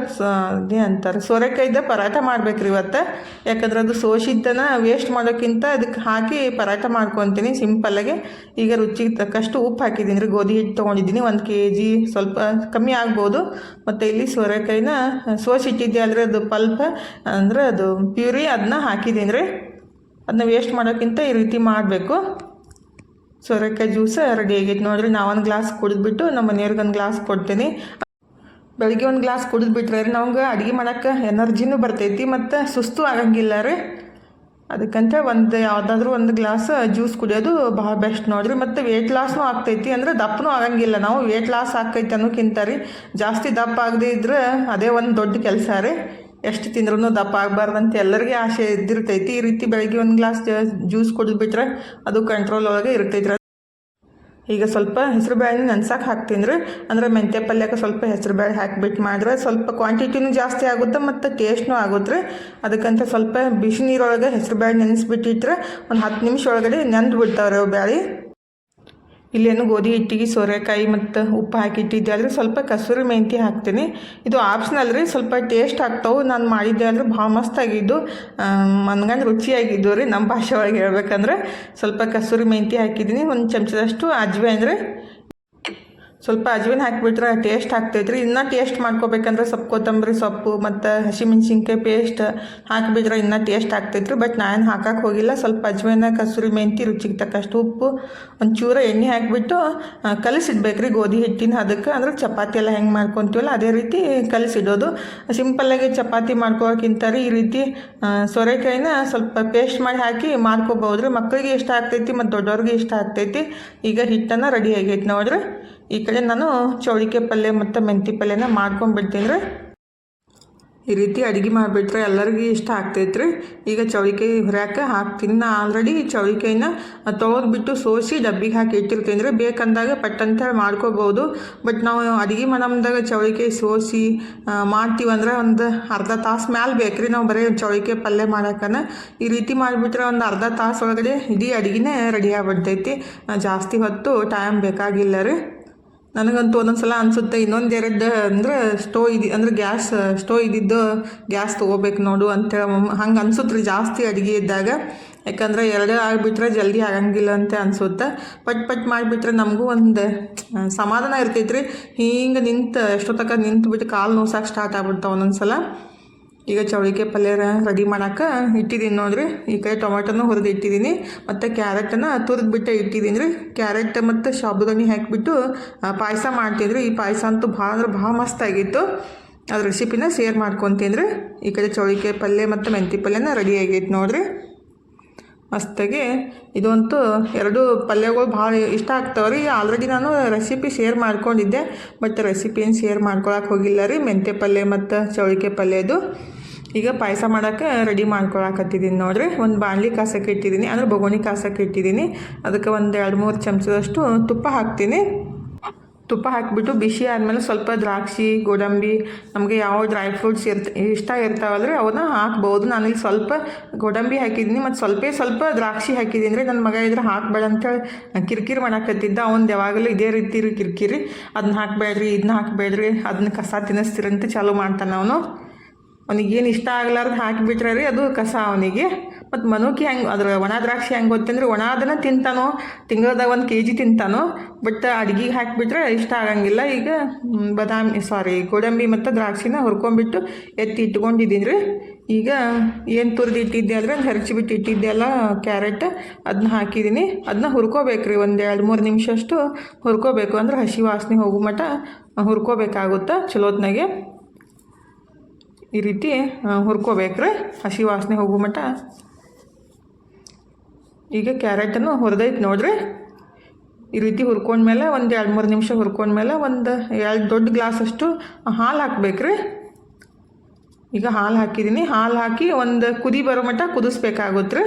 ಅದೇ ಅಂತಾರೆ. ಸೋರೆಕಾಯ್ದ ಪರಾಟ ಮಾಡ್ಬೇಕ್ರಿ ಇವತ್ತು. ಯಾಕಂದ್ರೆ ಅದು ಸೋಸಿದ್ದನ ವೇಸ್ಟ್ ಮಾಡೋಕ್ಕಿಂತ ಅದಕ್ಕೆ ಹಾಕಿ ಪರಾಟ ಮಾಡ್ಕೊತೀನಿ ಸಿಂಪಲ್ಲಾಗಿ ಈಗ ರುಚಿಗೆ ತಕ್ಕಷ್ಟು ಉಪ್ಪು ಹಾಕಿದ್ದೀನಿ. ರೀ ಗೋಧಿ ಹಿಟ್ಟು ತೊಗೊಂಡಿದ್ದೀನಿ. ಒಂದು ಕೆ ಜಿ ಸ್ವಲ್ಪ ಕಮ್ಮಿ ಆಗ್ಬೋದು. ಮತ್ತು ಇಲ್ಲಿ ಸೋರೆಕಾಯಿನ ಸೋಸಿಟ್ಟಿದ್ದೆ ಅಂದರೆ ಅದು ಪಲ್ಪ, ಅಂದ್ರೆ ಅದು ಪ್ಯೂರಿ ಅದನ್ನ ಹಾಕಿದ್ದೀನಿ. ರೀ ಅದನ್ನ ವೇಸ್ಟ್ ಮಾಡೋಕ್ಕಿಂತ ಈ ರೀತಿ ಮಾಡಬೇಕು. ಸೋರೆಕಾಯಿ ಜ್ಯೂಸ್ ರೆಡಿ ಆಗೈತೆ ನೋಡ್ರಿ, ನಾವೊಂದು ಗ್ಲಾಸ್ ಕುಡಿದ್ಬಿಟ್ಟು ನಮ್ಮ ಮನೆಯವ್ರಿಗೆ ಒಂದು ಗ್ಲಾಸ್ ಕೊಡ್ತೀನಿ. ಬೆಳಿಗ್ಗೆ ಒಂದು ಗ್ಲಾಸ್ ಕುಡಿದ್ಬಿಟ್ರೆ ರೀ, ನಮ್ಗೆ ಅಡುಗೆ ಮಾಡೋಕ್ಕೆ ಎನರ್ಜಿನೂ ಬರ್ತೈತಿ ಮತ್ತು ಸುಸ್ತು ಆಗಂಗಿಲ್ಲ ರೀ. ಅದಕ್ಕಂತ ಒಂದು ಯಾವುದಾದ್ರೂ ಒಂದು ಗ್ಲಾಸ್ ಜ್ಯೂಸ್ ಕುಡಿಯೋದು ಭಾಳ ಬೆಸ್ಟ್ ನೋಡ್ರಿ, ಮತ್ತು ವೇಟ್ ಲಾಸ್ನೂ ಆಗ್ತೈತಿ ಅಂದರೆ ದಪ್ಪನೂ ಆಗಂಗಿಲ್ಲ. ನಾವು ವೇಟ್ ಲಾಸ್ ಆಗ್ತೈತೆ ಅನ್ನೋಕ್ಕಿಂತ ರೀ, ಜಾಸ್ತಿ ದಪ್ಪ ಆಗದೇ ಇದ್ರೆ ಅದೇ ಒಂದು ದೊಡ್ಡ ಕೆಲಸ ರೀ. ಎಷ್ಟು ತಿಂದ್ರೂ ದಪ್ಪ ಆಗಬಾರ್ದಂತ ಎಲ್ಲರಿಗೆ ಆಸೆ ಇದ್ದಿರ್ತೈತಿ. ಈ ರೀತಿ ಬೆಳಗ್ಗೆ ಒಂದು ಗ್ಲಾಸ್ ಜ್ಯೂಸ್ ಕುಡಿದ್ಬಿಟ್ರೆ ಅದು ಕಂಟ್ರೋಲ್ ಒಳಗೆ ಇರ್ತೈತಿ ರೀ ಈಗ ಸ್ವಲ್ಪ ಹೆಸರು ಬೇಳೆ ನೆನ್ಸಕ್ಕೆ ಹಾಕ್ತೀನಿ ರೀ ಅಂದ್ರೆ ಮೆಂತ್ಯ ಪಲ್ಯಕ್ಕೆ ಸ್ವಲ್ಪ ಹೆಸರು ಬೇಳೆ ಹಾಕಿಬಿಟ್ಟು ಮಾಡಿದ್ರೆ ಸ್ವಲ್ಪ ಕ್ವಾಂಟಿಟಿನೂ ಜಾಸ್ತಿ ಆಗುತ್ತೆ ಮತ್ತು ಟೇಸ್ಟ್ನೂ ಆಗುತ್ತೆ ಅದಕ್ಕಂತ ಸ್ವಲ್ಪ ಬಿಸಿ ನೀರೊಳಗೆ ಹೆಸರು ಬೇಳೆ ನೆನೆಸ್ಬಿಟ್ಟಿಟ್ರೆ ಒಂದು ಹತ್ತು ನಿಮಿಷ ಒಳಗಡೆ ನೆಂದು ಬಿಡ್ತಾವ್ರಿ ಅವು ಬೇಳೆ ಇಲ್ಲೇನು ಗೋಧಿ ಹಿಟ್ಟಿಗೆ ಸೋರೆಕಾಯಿ ಮತ್ತು ಉಪ್ಪು ಹಾಕಿ ಇಟ್ಟಿದ್ದೆ ಆದರೆ ಸ್ವಲ್ಪ ಕಸೂರಿ ಮೆಂತಿ ಹಾಕ್ತೀನಿ. ಇದು ಆಪ್ಷನಲ್ ರೀ, ಸ್ವಲ್ಪ ಟೇಸ್ಟ್ ಆಗ್ತಾವೆ. ನಾನು ಮಾಡಿದ್ದೆ ಅಂದರೆ ಭಾಳ ಮಸ್ತಾಗಿದ್ದು ಮನ್ಗಂಡು ರುಚಿಯಾಗಿದ್ದು ರೀ ನಮ್ಮ ಭಾಷೆ ಒಳಗೆ ಹೇಳ್ಬೇಕಂದ್ರೆ. ಸ್ವಲ್ಪ ಕಸೂರಿ ಮೆಂತಿ ಹಾಕಿದ್ದೀನಿ, ಒಂದು ಚಮಚದಷ್ಟು ಅಜ್ವೆ ರೀ ಸ್ವಲ್ಪ ಅಜ್ವಿನ ಹಾಕಿಬಿಟ್ರೆ ಟೇಸ್ಟ್ ಆಗ್ತೈತೆ ರೀ ಇನ್ನೂ ಟೇಸ್ಟ್ ಮಾಡ್ಕೋಬೇಕಂದ್ರೆ ಸ್ವಲ್ಪ ಕೊತ್ತಂಬರಿ ಸೊಪ್ಪು ಮತ್ತು ಹಸಿಮೆಣ್ಸಿನ್ಕಾಯಿ ಪೇಸ್ಟ್ ಹಾಕಿಬಿಟ್ರೆ ಇನ್ನೂ ಟೇಸ್ಟ್ ಆಗ್ತೈತೆ ರೀ ಬಟ್ ನಾನು ಹಾಕಕ್ಕೆ ಹೋಗಿಲ್ಲ. ಸ್ವಲ್ಪ ಅಜ್ವಿನ ಕಸೂರಿ ಮೆಂತಿ ರುಚಿಗೆ ತಕ್ಕಷ್ಟು ಉಪ್ಪು, ಒಂಚೂರು ಎಣ್ಣೆ ಹಾಕಿಬಿಟ್ಟು ಕಲಸಿಡ್ಬೇಕು ರೀ ಗೋಧಿ ಹಿಟ್ಟಿನ ಅದಕ್ಕೆ ಅಂದ್ರೆ ಚಪಾತಿ ಎಲ್ಲ ಹೆಂಗೆ ಮಾಡ್ಕೊತೀವಲ್ಲ ಅದೇ ರೀತಿ ಕಲಸಿಡೋದು. ಸಿಂಪಲ್ಲಾಗಿ ಚಪಾತಿ ಮಾಡ್ಕೋಕ್ಕಿಂತ ರೀ ಈ ರೀತಿ ಸೊರೆಕಾಯಿನ ಸ್ವಲ್ಪ ಪೇಸ್ಟ್ ಮಾಡಿ ಹಾಕಿ ಮಾಡ್ಕೋಬೋದು ರೀ ಮಕ್ಕಳಿಗೆ ಇಷ್ಟ ಆಗ್ತೈತಿ ಮತ್ತು ದೊಡ್ಡವ್ರಿಗೆ ಇಷ್ಟ ಆಗ್ತೈತಿ. ಈಗ ಹಿಟ್ಟನ್ನು ರೆಡಿ ಆಗೈತೆ ನೋಡ್ರಿ. ಈ ಕಡೆ ನಾನು ಚೌಳಿಕೆ ಪಲ್ಯ ಮತ್ತು ಮೆಂತಿ ಪಲ್ಯನ ಮಾಡ್ಕೊಂಬಿಡ್ತೀನಿ ರೀ. ಈ ರೀತಿ ಅಡುಗೆ ಮಾಡಿಬಿಟ್ರೆ ಎಲ್ಲರಿಗೂ ಇಷ್ಟ ಆಗ್ತೈತೆ ರೀ. ಈಗ ಚೌಳಿಕಾಯಿ ಹುರ್ಯಾಕೆ ಹಾಕ್ತೀನಿ. ನಾ ಆಲ್ರೆಡಿ ಚೌಳಿಕಾಯಿನ ತೊಳೆದ್ಬಿಟ್ಟು ಸೋಸಿ ಡಬ್ಬಿಗೆ ಹಾಕಿ ಇಟ್ಟಿರ್ತೀನಿ ರೀ. ಬೇಕಂದಾಗ ಪಟ್ಟಂತ ಹೇಳಿ ಮಾಡ್ಕೋಬೋದು. ಬಟ್ ನಾವು ಅಡುಗೆ ಮನಮ್ದಾಗ ಚೌಳಿಕಾಯಿ ಸೋಸಿ ಮಾಡ್ತೀವಂದ್ರೆ ಒಂದು ಅರ್ಧ ತಾಸು ಮ್ಯಾಲೆ ಬೇಕ್ರಿ ನಾವು ಬರೀ ಚೌಳಿಕಾಯಿ ಪಲ್ಯ ಮಾಡೋಕನ. ಈ ರೀತಿ ಮಾಡಿಬಿಟ್ರೆ ಒಂದು ಅರ್ಧ ತಾಸು ಒಳಗಡೆ ಇಡೀ ಅಡುಗೆನೇ ರೆಡಿ ಆಗಿಬಿಡ್ತೈತಿ. ಜಾಸ್ತಿ ಹೊತ್ತು ಟೈಮ್ ಬೇಕಾಗಿಲ್ಲ ರೀ. ನನಗಂತೂ ಒಂದೊಂದು ಸಲ ಅನಿಸುತ್ತೆ ಇನ್ನೊಂದು ಎರಡು ಅಂದ್ರೆ ಸ್ಟೋ ಇದು, ಅಂದ್ರೆ ಗ್ಯಾಸ್ ಸ್ಟೋವ್ ಇದ್ದಿದ್ದು ಗ್ಯಾಸ್ ತೊಗೋಬೇಕು ನೋಡು ಅಂತೇಳಿ ಹಂಗೆ ಅನ್ಸುತ್ತೆ ರೀ ಜಾಸ್ತಿ ಅಡುಗೆ ಇದ್ದಾಗ. ಯಾಕಂದ್ರೆ ಎರಡೇ ಆಗಿಬಿಟ್ರೆ ಜಲ್ದಿ ಆಗಂಗಿಲ್ಲ ಅಂತ ಅನ್ಸುತ್ತೆ. ಪಟ್ ಪಟ್ ಮಾಡಿಬಿಟ್ರೆ ನಮಗೂ ಒಂದು ಸಮಾಧಾನ ಇರ್ತೈತೆ ರೀ ಹಿಂಗೆ ನಿಂತು ಎಷ್ಟೊತ್ತಕ ನಿಂತು ಬಿಟ್ಟು ಕಾಲು ನೋಸಕ್ಕೆ ಸ್ಟಾರ್ಟ್ ಆಗ್ಬಿಡ್ತಾವೆ ಒಂದೊಂದು ಸಲ ಈಗ ಚೌಳಿಕಾಯಿ ಪಲ್ಯ ರೆಡಿ ಮಾಡೋಕೆ ಇಟ್ಟಿದ್ದೀನಿ ನೋಡಿರಿ. ಈ ಕಡೆ ಟೊಮೆಟೊನೂ ಹುರಿದು ಇಟ್ಟಿದ್ದೀನಿ ಮತ್ತು ಕ್ಯಾರೆಟನ್ನು ತುರಿದು ಬಿಟ್ಟು ಇಟ್ಟಿದ್ದೀನಿ ರೀ. ಕ್ಯಾರೆಟ್ ಮತ್ತು ಶಾಬುದಾನಿ ಹಾಕಿಬಿಟ್ಟು ಪಾಯಸ ಮಾಡ್ತಿದ್ರಿ ಈ ಪಾಯಸ ಅಂತೂ ಭಾಳ ಅಂದ್ರೆ ಭಾಳ ಮಸ್ತಾಗಿತ್ತು ಅದ್ರ ರೆಸಿಪಿನ ಶೇರ್ ಮಾಡ್ಕೊತೀನಿ ರೀ. ಈ ಕಡೆ ಚೌಳಿಕಾಯಿ ಪಲ್ಯ ಮತ್ತು ಮೆಂತಿ ಪಲ್ಯನ ರೆಡಿ ಆಗೈತೆ ನೋಡಿರಿ. ಮಸ್ತಾಗಿ. ಇದಂತೂ ಎರಡು ಪಲ್ಯಗಳು ಭಾಳ ಇಷ್ಟ ಆಗ್ತಾವೆ ರೀ. ಆಲ್ರೆಡಿ ನಾನು ರೆಸಿಪಿ ಶೇರ್ ಮಾಡ್ಕೊಂಡಿದ್ದೆ. ಬಟ್ ರೆಸಿಪಿ ಏನು ಶೇರ್ ಮಾಡ್ಕೊಳಕ್ಕೆ ಹೋಗಿಲ್ಲ ರೀ. ಮೆಂತೆ ಪಲ್ಯ ಮತ್ತು ಚೌಳಿಕಾಯಿ ಪಲ್ಯದು. ಈಗ ಪಾಯಸ ಮಾಡೋಕ್ಕೆ ರೆಡಿ ಮಾಡ್ಕೊಳಕತ್ತಿದ್ದೀನಿ ನೋಡ್ರಿ. ಒಂದು ಬಾಣಲಿ ಕಾಸಕ್ಕೆ ಇಟ್ಟಿದ್ದೀನಿ ಅಂದರೆ ಬೊಗೋಣಿ ಕಾಸಕ್ಕೆ ಇಟ್ಟಿದ್ದೀನಿ ಅದಕ್ಕೆ ಒಂದು ಎರಡು ಮೂರು ಚಮಚದಷ್ಟು ತುಪ್ಪ ಹಾಕ್ತೀನಿ. ತುಪ್ಪ ಹಾಕಿಬಿಟ್ಟು ಬಿಸಿ ಆದಮೇಲೆ ಸ್ವಲ್ಪ ದ್ರಾಕ್ಷಿ, ಗೋಡಂಬಿ, ನಮಗೆ ಯಾವ ಡ್ರೈ ಫ್ರೂಟ್ಸ್ ಇರ್ತ, ಇಷ್ಟ ಇರ್ತಾವಲ್ಲ ರೀ ಅವನ್ನ ಹಾಕ್ಬೋದು. ಇಲ್ಲಿ ಸ್ವಲ್ಪ ಗೋಡಂಬಿ ಹಾಕಿದ್ದೀನಿ ಮತ್ತು ಸ್ವಲ್ಪ ಸ್ವಲ್ಪ ದ್ರಾಕ್ಷಿ ಹಾಕಿದ್ದೀನಿ ರೀ ನನ್ನ ಮಗ ಇದ್ರೆ ಹಾಕ್ಬೇಡ ಅಂತೇಳಿ ಕಿರಿಕಿರಿ ಮಾಡಾಕತ್ತಿದ್ದ. ಅವ್ನು ಯಾವಾಗಲೂ ಇದೇ ರೀತಿ ರೀ ಕಿರಿಕಿರಿ. ಅದನ್ನ ಹಾಕಬೇಡ್ರಿ ಇದನ್ನ ಹಾಕಬೇಡ್ರಿ. ಅದನ್ನ ಕಸ ತಿನ್ನಿಸ್ತೀರಂತ ಚಾಲೂ ಮಾಡ್ತಾನೆ ಅವನು. ಅವನಿಗೇನು ಇಷ್ಟ ಆಗ್ಲಾರ್ದು ಹಾಕಿಬಿಟ್ರೆ ರೀ ಅದು ಕಸ ಅವನಿಗೆ. ಮತ್ತು ಮನುಕಿ ಹೆಂಗೆ, ಅದ್ರ ಒಣ ದ್ರಾಕ್ಷಿ ಹೆಂಗೆ ಗೊತ್ತಂದ್ರೆ ಒಣ ಅದನ್ನು ತಿಂತಾನೋ? ತಿಂಗಳದಾಗ ಒಂದು ಕೆ ಜಿ ತಿಂತಾನೋ? ಬಟ್ ಅಡ್ಗೆಗೆ ಹಾಕಿಬಿಟ್ರೆ ಇಷ್ಟ ಆಗಂಗಿಲ್ಲ. ಈಗ ಬಾದಾಮಿ ಸಾರಿ ಗೋಡಂಬಿ ಮತ್ತು ದ್ರಾಕ್ಷಿನ ಹುರ್ಕೊಂಡ್ಬಿಟ್ಟು ಎತ್ತಿ ಇಟ್ಕೊಂಡಿದ್ದೀನಿ ರೀ ಈಗ ಏನು ತುರಿದು ಇಟ್ಟಿದ್ದೆ ಅಂದರೆ ಹೆರಚಿ ಬಿಟ್ಟು ಇಟ್ಟಿದ್ದೆ ಅಲ್ಲ ಕ್ಯಾರೆಟ್ ಅದನ್ನ ಹಾಕಿದ್ದೀನಿ ಅದನ್ನ ಹುರ್ಕೋಬೇಕು ರೀ ಒಂದು ಎರಡು ಮೂರು ನಿಮಿಷ ಅಷ್ಟು ಹುರ್ಕೋಬೇಕು. ಅಂದ್ರೆ ಹಸಿ ವಾಸನೆ ಹೋಗೋ ಮಟ್ಟ ಹುರ್ಕೋಬೇಕಾಗುತ್ತೆ ಚಲೋತ್ನಾಗೆ? ಈ ರೀತಿ ಹುರ್ಕೋಬೇಕ್ರಿ ಹಸಿ ವಾಸನೆ ಹೋಗೋ ಮಟ್ಟ ಈಗ ಕ್ಯಾರೆಟನ್ನು ಹುರಿದೈತೆ ನೋಡ್ರಿ. ಈ ರೀತಿ ಹುರ್ಕೊಂಡ್ಮೇಲೆ ಒಂದು ಎರಡು ಮೂರು ನಿಮಿಷ ಹುರ್ಕೊಂಡ್ಮೇಲೆ ಒಂದು ಎರಡು ದೊಡ್ಡ ಗ್ಲಾಸಷ್ಟು ಹಾಲು ಹಾಕಬೇಕ್ರಿ. ಈಗ ಹಾಲು ಹಾಕಿದ್ದೀನಿ ಹಾಲು ಹಾಕಿ ಒಂದು ಕುದಿ ಬರೋ ಮಟ್ಟ ಕುದಿಸ್ಬೇಕಾಗುತ್ತೆ ರೀ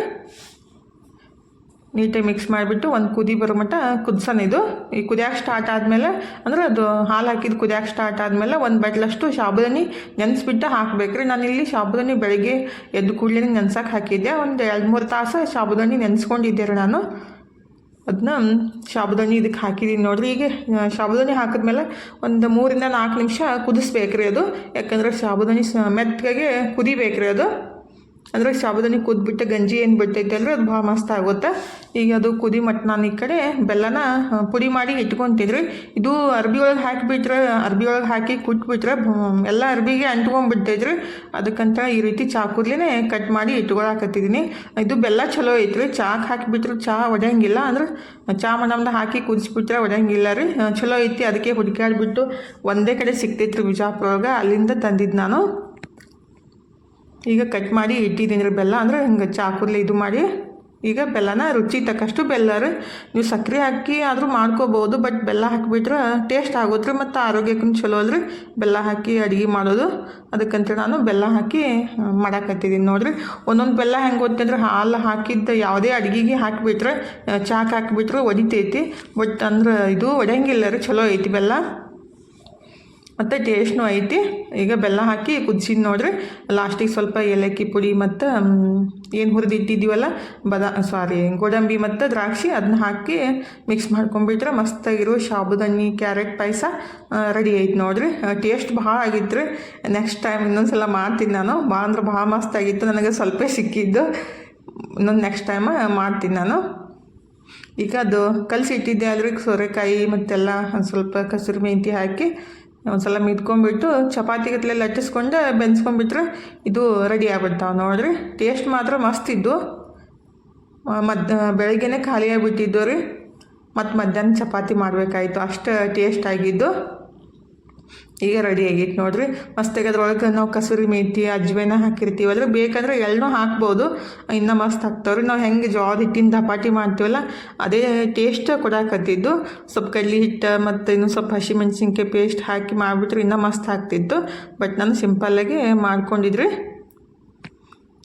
ನೀಟಾಗಿ ಮಿಕ್ಸ್ ಮಾಡಿಬಿಟ್ಟು ಒಂದು ಕುದಿ ಬರೋ ಮಟ್ಟ ಕುದ್ಸೋಣ ಇದು. ಈ ಕುದಿಯಾಕೆ ಸ್ಟಾರ್ಟ್ ಆದಮೇಲೆ ಅಂದ್ರೆ ಅದು ಹಾಲು ಹಾಕಿದ ಕುದಿಯಾಕೆ ಸ್ಟಾರ್ಟ್ ಆದಮೇಲೆ ಒಂದು ಬಟ್ಲಷ್ಟು ಸಾಬುದಾನಿ ನೆನೆಸ್ಬಿಟ್ಟು ನಾನು ನಾನಿಲ್ಲಿ ಸಾಬುದಾನಿ ಬೆಳಗ್ಗೆ ಎದ್ದು ಕೂಡಲೇ ನೆನ್ಸೋಕೆ ಹಾಕಿದ್ದೆ ಒಂದು ಎರಡು ಮೂರು ತಾಸು ಸಾಬುದಾನಿ ನೆನೆಸ್ಕೊಂಡಿದ್ದೆ ರೀ ನಾನು. ಅದನ್ನ ಸಾಬುದಾನಿ ಇದಕ್ಕೆ ಹಾಕಿದ್ದೀನಿ ನೋಡಿರಿ. ಈಗ ಸಾಬುದಾನಿ ಹಾಕಿದ್ಮೇಲೆ ಒಂದು ಮೂರಿಂದ ನಾಲ್ಕು ನಿಮಿಷ ಕುದಿಸ್ಬೇಕ್ರಿ ಅದು. ಯಾಕಂದ್ರೆ ಸಾಬುದಾನಿ ಮೆತ್ತಗೆ ಕುದಿಬೇಕ್ರಿ ಅದು. ಅಂದ್ರೆ ಸಾಬುದಾನಿ ಕುದ್ಬಿಟ್ಟು ಗಂಜಿ ಏನು ಬಿಟ್ಟೈತೆ ಅಂದ್ರೆ ಅದು ಭಾಳ ಮಸ್ತ್ ಆಗುತ್ತೆ. ಈಗ ಅದು ಕುದಿ ಮಟ್ಟ ನಾನು ಈ ಕಡೆ ಬೆಲ್ಲನ ಪುಡಿ ಮಾಡಿ ಇಟ್ಕೊತಿದ್ರಿ. ಇದು ಅರ್ಬಿ ಒಳಗೆ ಹಾಕಿಬಿಟ್ರೆ ಅರ್ಬಿ ಒಳಗೆ ಹಾಕಿ ಕುಟ್ಬಿಟ್ರೆ ಎಲ್ಲ ಅರ್ಬಿಗೆ ಅಂಟ್ಕೊಂಡ್ಬಿಡ್ತೈತ್ರಿ ಅದಕ್ಕಂತ ಈ ರೀತಿ ಚಾಕುರ್ಲಿನೇ ಕಟ್ ಮಾಡಿ ಇಟ್ಕೊಳಕತ್ತಿದ್ದೀನಿ ಇದು ಬೆಲ್ಲ ಚಲೋ ಐತ್ರಿ. ಚಾಕ್ ಹಾಕಿಬಿಟ್ರೆ ಚಾ ಒಡೆಯಂಗಿಲ್ಲ ಅಂದ್ರೆ ಚಾ ಮನಮ್ದು ಹಾಕಿ ಕುದಿಸ್ಬಿಟ್ರೆ ಒಡೆಯಂಗಿಲ್ಲ ರೀ. ಚಲೋ ಐತಿ. ಅದಕ್ಕೆ ಹುಡುಕಾಡ್ಬಿಟ್ಟು ಒಂದೇ ಕಡೆ ಸಿಗ್ತೈತ್ರಿ ಬಿಜಾಪುರ ಒಳಗೆ ಅಲ್ಲಿಂದ ತಂದಿದ್ದು ನಾನು. ಈಗ ಕಟ್ ಮಾಡಿ ಇಟ್ಟಿದ್ದೀನಿ ರೀ ಬೆಲ್ಲ. ಅಂದರೆ ಹಿಂಗೆ ಚಾಕುರ್ಲಿ ಇದು ಮಾಡಿ ಈಗ ಬೆಲ್ಲನ ರುಚಿ ತಕ್ಕಷ್ಟು ಬೆಲ್ಲ ರೀ. ನೀವು ಸಕ್ಕರೆ ಹಾಕಿ ಆದರೂ ಮಾಡ್ಕೋಬೋದು ಬಟ್ ಬೆಲ್ಲ ಹಾಕಿಬಿಟ್ರೆ ಟೇಸ್ಟ್ ಆಗುತ್ತೆ ರೀ ಮತ್ತು ಆರೋಗ್ಯಕ್ಕೂ ಚಲೋ ಅಲ್ರಿ. ಬೆಲ್ಲ ಹಾಕಿ ಅಡುಗೆ ಮಾಡೋದು. ಅದಕ್ಕಂತ ನಾನು ಬೆಲ್ಲ ಹಾಕಿ ಮಾಡಾಕತ್ತಿದ್ದೀನಿ ನೋಡಿರಿ. ಒಂದೊಂದು ಬೆಲ್ಲ ಹೆಂಗೆ ಗೊತ್ತಂದ್ರೆ ಹಾಲು ಹಾಕಿದ್ದ ಯಾವುದೇ ಅಡುಗೆಗೆ ಹಾಕಿಬಿಟ್ರೆ ಚಾಕ್ ಹಾಕಿಬಿಟ್ರೆ ಒಡಿತೈತಿ ಬಟ್ ಅಂದ್ರೆ ಇದು ಒಡೆಯಂಗಿಲ್ಲ ರೀ, ಚಲೋ ಐತಿ ಬೆಲ್ಲ. ಮತ್ತು ಟೇಸ್ಟ್ನೂ ಐತಿ. ಈಗ ಬೆಲ್ಲ ಹಾಕಿ ಕುದಿಸಿದ್ ನೋಡ್ರಿ. ಲಾಸ್ಟಿಗೆ ಸ್ವಲ್ಪ ಏಲಕ್ಕಿ ಪುಡಿ ಮತ್ತು ಏನು ಹುರಿದಿಟ್ಟಿದ್ದೀವಲ್ಲ, ಬದ ಸಾರಿ ಗೋಡಂಬಿ ಮತ್ತು ದ್ರಾಕ್ಷಿ ಅದನ್ನ ಹಾಕಿ ಮಿಕ್ಸ್ ಮಾಡ್ಕೊಂಬಿಟ್ರೆ ಮಸ್ತಾಗಿರೋ ಶಾಬುದನ್ನಿ ಕ್ಯಾರೆಟ್ ಪಾಯಸ ರೆಡಿ ಐತೆ ನೋಡ್ರಿ. ಟೇಸ್ಟ್ ಭಾಳ ಆಗಿತ್ತು ನೆಕ್ಸ್ಟ್ ಟೈಮ್ ಇನ್ನೊಂದು ಸಲ ಮಾಡ್ತೀನಿ ನಾನು. ಭಾಳ ಅಂದ್ರೆ ಭಾಳ ಮಸ್ತಾಗಿತ್ತು. ನನಗೆ ಸ್ವಲ್ಪ ಸಿಕ್ಕಿದ್ದು. ಇನ್ನೊಂದು ನೆಕ್ಸ್ಟ್ ಟೈಮ್ ಮಾಡ್ತೀನಿ ನಾನು. ಈಗ ಅದು ಕಲಸಿ ಇಟ್ಟಿದ್ದೆ ಅದ್ರಿಗೆ ಸೋರೆಕಾಯಿ ಮತ್ತೆಲ್ಲ ಒಂದು ಸ್ವಲ್ಪ ಕಸೂರಿ ಮೆಂತಿ ಹಾಕಿ ಒಂದು ಸಲ ಮಿದ್ಕೊಂಡ್ಬಿಟ್ಟು ಚಪಾತಿ ಗತ್ಲೆ ಲಟ್ಟಿಸ್ಕೊಂಡು ಬೆನ್ಸ್ಕೊಂಡ್ಬಿಟ್ರೆ ಇದು ರೆಡಿ ಆಗ್ಬಿಡ್ತಾವೆ ನೋಡ್ರಿ ಟೇಸ್ಟ್ ಮಾತ್ರ ಮಸ್ತ್ ಇದ್ದು. ಮದ್ದ ಬೆಳಗ್ಗೆನೇ ಖಾಲಿ ಆಗಿಬಿಟ್ಟಿದ್ದು ರೀ. ಮತ್ತು ಮಧ್ಯಾಹ್ನ ಚಪಾತಿ ಮಾಡಬೇಕಾಯಿತು. ಅಷ್ಟು ಟೇಸ್ಟ್ ಆಗಿದ್ದು. ಈಗ ರೆಡಿ ಆಗೈತೆ ನೋಡ್ರಿ. ಮಸ್ತಾಗಿ ಅದ್ರೊಳಗೆ ನಾವು ಕಸೂರಿ ಮೇಥಿ ಅಜ್ವೇನ ಹಾಕಿರ್ತೀವಲ್ಲ ಬೇಕಂದ್ರೆ ಎಳ್ಳನ್ನೂ ಹಾಕ್ಬೋದು. ಇನ್ನೂ ಮಸ್ತ್ ಹಾಕ್ತವ್ರಿ ನಾವು ಹೆಂಗೆ ಜೋಳದ ಹಿಟ್ಟಿನ ದಪಾಟಿ ಮಾಡ್ತೀವಲ್ಲ, ಅದೇ ಟೇಸ್ಟ್ ಕೊಡಾಕತ್ತಿದ್ದು. ಸ್ವಲ್ಪ ಕಡ್ಲಿ ಹಿಟ್ಟು ಮತ್ತು ಇನ್ನೂ ಸ್ವಲ್ಪ ಹಸಿಮೆಣ್ಸಿನ್ಕಾಯಿ ಪೇಸ್ಟ್ ಹಾಕಿ ಮಾಡಿಬಿಟ್ರೆ ಇನ್ನೂ ಮಸ್ತ್ ಆಗ್ತಿತ್ತು. ಬಟ್ ನಾನು ಸಿಂಪಲ್ಲಾಗಿ ಮಾಡ್ಕೊಂಡಿದ್ರಿ.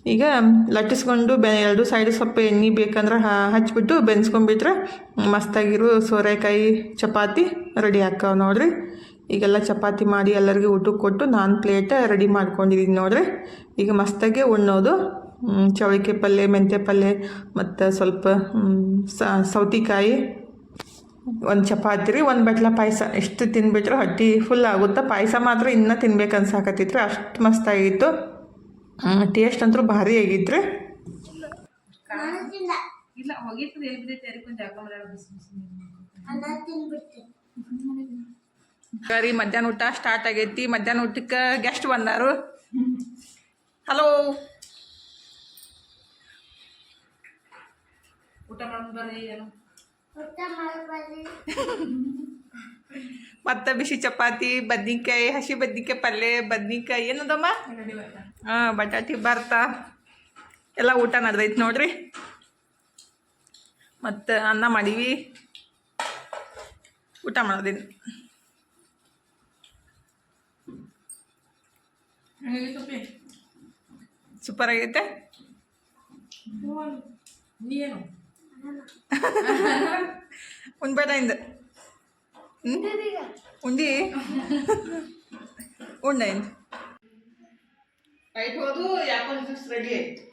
ಈಗ ಲಟ್ಟಿಸ್ಕೊಂಡು ಬೆ ಎರಡು ಸೈಡ್ ಸ್ವಲ್ಪ ಎಣ್ಣೆ ಬೇಕಂದ್ರೆ ಹ- ಹಚ್ಬಿಟ್ಟು ಬೆನ್ಸ್ಕೊಂಡ್ಬಿಟ್ರೆ ಮಸ್ತಾಗಿರೋ ಸೋರೆಕಾಯಿ ಚಪಾತಿ ರೆಡಿ ಹಾಕಾವ ನೋಡ್ರಿ. ಈಗೆಲ್ಲ ಚಪಾತಿ ಮಾಡಿ ಎಲ್ಲರಿಗೂ ಊಟಕ್ಕೆ ಕೊಟ್ಟು ನಾನು ಪ್ಲೇಟ್ ರೆಡಿ ಮಾಡ್ಕೊಂಡಿದ್ದೀನಿ ನೋಡ್ರಿ. ಈಗ ಮಸ್ತಾಗೆ ಉಣ್ಣೋದು. ಚವಳಿಕೆ ಚೌಳಿಕಾಯಿ ಪಲ್ಯ ಮೆಂತ್ಯ ಪಲ್ಯ ಮತ್ತು ಸ್ವಲ್ಪ ಸೌತಿಕಾಯಿ ಸ- ಸೌತೆಕಾಯಿ ಒಂದು ಚಪಾತಿ ರೀ ಒಂದು ಬಟ್ಲ ಪಾಯಸ. ಎಷ್ಟು ತಿನ್ಬಿಟ್ರೆ ಹೊಟ್ಟೆ ಫುಲ್ ಆಗುತ್ತೆ? ಪಾಯಸ ಮಾತ್ರ ಇನ್ನೂ ತಿನ್ಬೇಕು ಅನ್ಸಾಕತ್ತಿತ್ತು ಅಷ್ಟು ಮಸ್ತಾಗಿತ್ತು. ಟೇಸ್ಟ್ ಅಂತೂ ಭಾರಿ ಆಗಿತ್ತು ರೀ. ಇಲ್ಲ ಕರಿ ಮಧ್ಯಾಹ್ನ ಊಟ ಸ್ಟಾರ್ಟ್ ಆಗೈತಿ. ಮಧ್ಯಾಹ್ನ ಊಟಕ್ಕೆ ಗೆಸ್ಟ್ ಬಂದಾರು. ಹಲೋ ಊಟ ಮತ್ತು ಬಿಸಿ ಚಪಾತಿ ಬದ್ನಿಕಾಯಿ ಹಸಿ ಬದ್ನಿಕಾಯಿ ಪಲ್ಯ ಬದ್ನಿಕಾಯಿ ಏನದಮ್ಮ? ಹಾಂ ಬಟಾಟಿ ಭರ್ತ. ಎಲ್ಲ ಊಟ ನಡೆದೈತಿ ನೋಡ್ರಿ. ಮತ್ತು ಅನ್ನ ಮಾಡೀವಿ. ಊಟ ಮಾಡೋದಿನಿ? ಸೂಪರ್ ಆಗೈತೆ? ಉಣ್ಬೇಡ ಇಂದ. ಉಂಡಿ? ಉಂಡ ಇಂದ. ಹೋದು ಆ್ಯಪಲ್ ಜ್ಯೂಸ್ ರೆಡಿ ಆಯ್ತು.